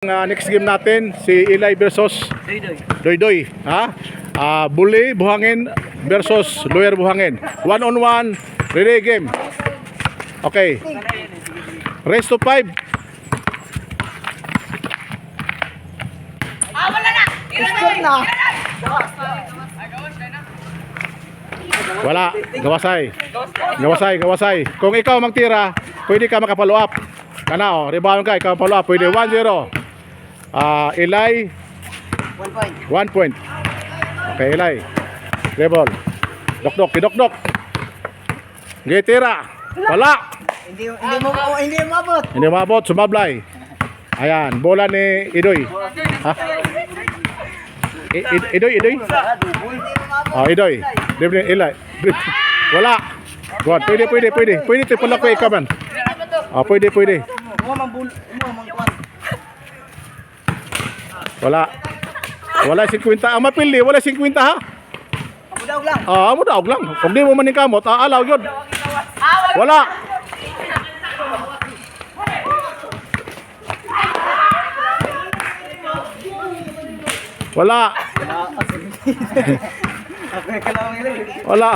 Ah, next game natin si Eli versus Doy Doy, ha? Ah, Bully Buhangin versus Lawyer Buhangin. One on one, relay game. Okay. Race to five. Wala. Gawasay. Gawasay, gawasay. Kung ikaw magtira, pwede ka makapalo up. Kana oh, rebound ka, ikaw follow up. Pwede 1-0. Ah, Eli, One point. 1 point. Okay, Eli. Rebol. Dok-dok, kidok-dok. Gitira. Wala. Hindi hindi mo oh, hindi mo abot. Hindi maabot, sumablay. Ayan, bola ni Idoy. Ha? I- I- Idoy, Idoy? Oh, Idoy. Dribble Eli. Wala. God, pwede, pwede, pwede. Pwede ito pala ko ikaw man. Oh, pwede, pwede. Mo man bul mo man kwan. Wala. Wala 50. Ang mapili, wala 50 ha? Budaw lang. Ah, amo daog lang. Kung di mo maning kamot, ah, alaw yun. Wala. Wala. Wala.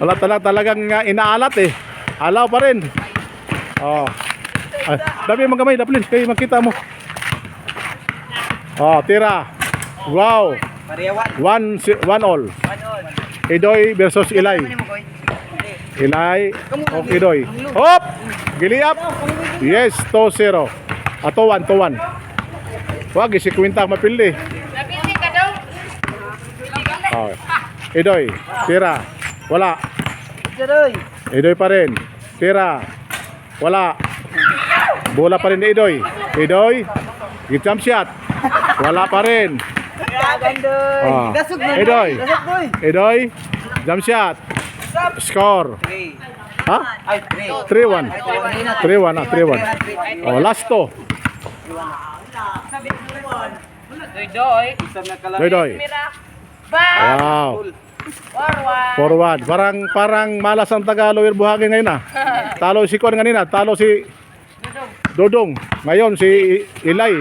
Wala talaga talagang uh, inaalat eh. Alaw pa rin. Oh. Ay, dami mga gamay, daplis kay makita mo. Oh, tira. Wow. One one all. One all. Idoy versus Ilay. Ilay o Idoy. Hop! Giliap. Yes, 2-0. Ato 1 to 1. Wag si Quinta mapili. Napili ka daw. Oh. Idoy, tira. Wala. Jaroy. Idoy pa rin. Tira. Wala. Bola pa rin ni Idoy. Idoy. Jump shot. Wala pa rin. Kagandoy. Ah. Dasog doy. Idoy. Dasog doy. Idoy. Jump shot. Score. Three. Ha? Ay, three. 3-1. 3-1 ah, 3-1. Oh, last to. Doy doy. Isang na kalang. Doy doy. Mira. Ba. Wow. Forward. Forward. Parang parang malas ang Tagalog yung buhangin ngayon ah. Talo si Kwan kanina, talo si Dodong. Ngayon si Ilay.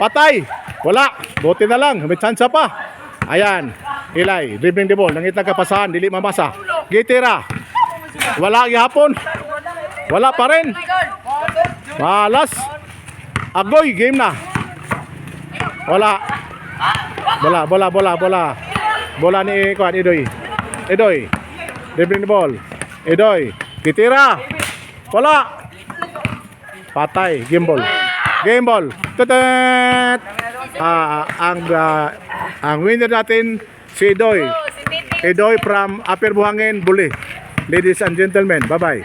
Patay. Wala. Buti na lang, may chance pa. Ayan. Ilay, dribbling the ball. Nangita ka pasahan, dili mamasa. Gitira. Wala gihapon. Wala pa rin. Malas. Agoy, game na. Wala. Bola, bola, bola, bola. Bola ni Kwan, Idoy. Idoy. Dribbling the ball. Idoy. Titira. Wala. Patay. Game ball. Game ball. Tutet. Ah, ang ah, ang winner natin si Idoy. Titi. Idoy from Upper Buhangin, Buli. Ladies and gentlemen, bye-bye.